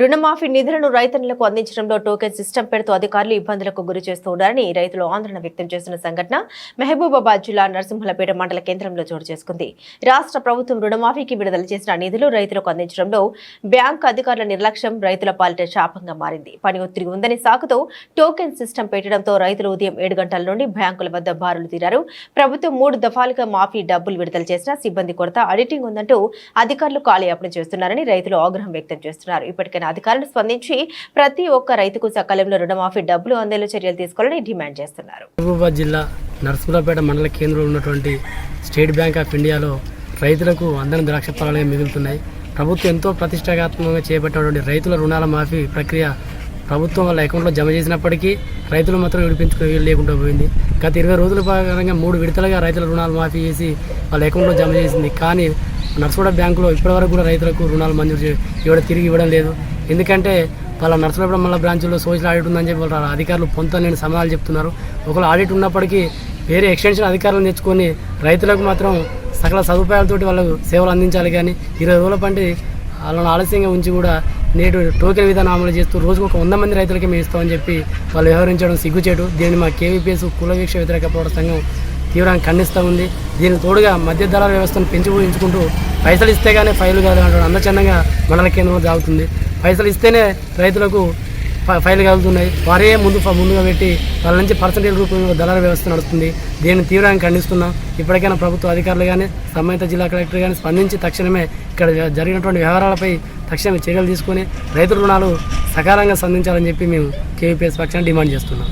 రుణమాఫీ నిధులను రైతన్నులకు అందించడంలో టోకెన్ సిస్టమ్ పెడుతూ అధికారులు ఇబ్బందులకు గురి చేస్తున్నారని రైతులు ఆందోళన వ్యక్తం చేస్తున్న సంఘటన మహబూబాబాద్ జిల్లా నరసింహలపేట మండల కేంద్రంలో చోటు చేసుకుంది. రాష్ట్ర ప్రభుత్వం రుణమాఫీకి విడుదల చేసిన నిధులు రైతులకు అందించడంలో బ్యాంకు అధికారుల నిర్లక్ష్యం రైతుల పాలిట శాపంగా మారింది. పని ఒత్తిడి ఉందని సాకుతో టోకెన్ సిస్టమ్ పెట్టడంతో రైతులు ఉదయం ఏడు గంటల నుండి బ్యాంకుల వద్ద బారులు తీరారు. ప్రభుత్వం మూడు దఫాలుగా మాఫీ డబ్బులు విడుదల చేసినా సిబ్బంది కొరత ఆడిటింగ్ ఉందంటూ అధికారులు కాలయాపన చేస్తున్నారని రైతులు ఆగ్రహం వ్యక్తం చేస్తున్నారు. ఇప్పటికైనా అధికారులు స్పందించి ప్రతి ఒక్క రైతుకు సకాలంలో రుణమాఫీ డబ్బులు అందేలా చర్యలు తీసుకోవాలని డిమాండ్ చేస్తున్నారు. మహబూబాబాద్ జిల్లా నరసింహపేట మండల కేంద్రంలో ఉన్నటువంటి స్టేట్ బ్యాంక్ ఆఫ్ ఇండియాలో రైతులకు అందని ద్రాక్ష ఫలాలుగా మిగులుతున్నాయి. ప్రభుత్వం ఎంతో ప్రతిష్టాత్మకంగా చేపట్టినటువంటి రైతుల రుణాల మాఫీ ప్రక్రియ ప్రభుత్వం వాళ్ళ అకౌంట్లో జమ చేసినప్పటికీ రైతులు మాత్రం విడిపించుకునే వీలు లేకుండా పోయింది. గత ఇరవై రోజుల భాగంగా మూడు విడతలుగా రైతుల రుణాలు మాఫీ చేసి వాళ్ళ అకౌంట్లో జమ చేసింది. కానీ నర్సగూడ బ్యాంకులో ఇప్పటివరకు కూడా రైతులకు రుణాలు మంజూరు చే- ఇవ్వడం తిరిగి ఇవ్వడం లేదు. ఎందుకంటే వాళ్ళ నర్సరాపేట మళ్ళీ బ్రాంచ్లో సోషల్ ఆడిట్ ఉందని చెప్పి వాళ్ళ అధికారులు పొంత నేను సమాధానాలు చెప్తున్నారు. ఒకవేళ ఆడిట్ ఉన్నప్పటికీ వేరే ఎక్స్టెన్షన్ అధికారులను తెచ్చుకొని రైతులకు మాత్రం సకల సదుపాయాలతోటి వాళ్ళకు సేవలు అందించాలి కానీ ఇరవై రోజుల పంటి వాళ్ళని ఆలస్యంగా ఉంచి కూడా నేడు టోకెన్ విధానం అమలు చేస్తూ రోజుకు ఒక వంద మంది రైతులకి మేము ఇస్తామని చెప్పి వాళ్ళు వ్యవహరించడం సిగ్గుచేటు. దీన్ని మా కేవీపీఎస్ కులవీక్ష వ్యతిరేక పోరాట సంఘం తీవ్రంగా ఖండిస్తూ ఉంది. దీనికి తోడుగా మధ్య దళాల వ్యవస్థను పెంచి ఊహించుకుంటూ పైసలు ఇస్తే కానీ ఫైలు కాదు అంటాడు అందచందంగా మండల కేంద్రంలో సాగుతుంది పైసలు ఇస్తేనే రైతులకు ఫైల్ కలుగుతున్నాయి వారే ముందు ముందుగా పెట్టి వాళ్ళ నుంచి పర్సంటేజ్ రూపంలో దళాల వ్యవస్థ నడుస్తుంది. దీన్ని తీవ్రంగా ఖండిస్తున్నాం. ఇప్పటికైనా ప్రభుత్వ అధికారులు కానీ సంబంధిత జిల్లా కలెక్టర్ కానీ స్పందించి తక్షణమే ఇక్కడ జరిగినటువంటి వ్యవహారాలపై తక్షణమే చర్యలు తీసుకొని రైతు రుణాలు సకాలంగా సంధించాలని చెప్పి మేము కేవీపీఎస్ పక్షాన్ని డిమాండ్ చేస్తున్నాం.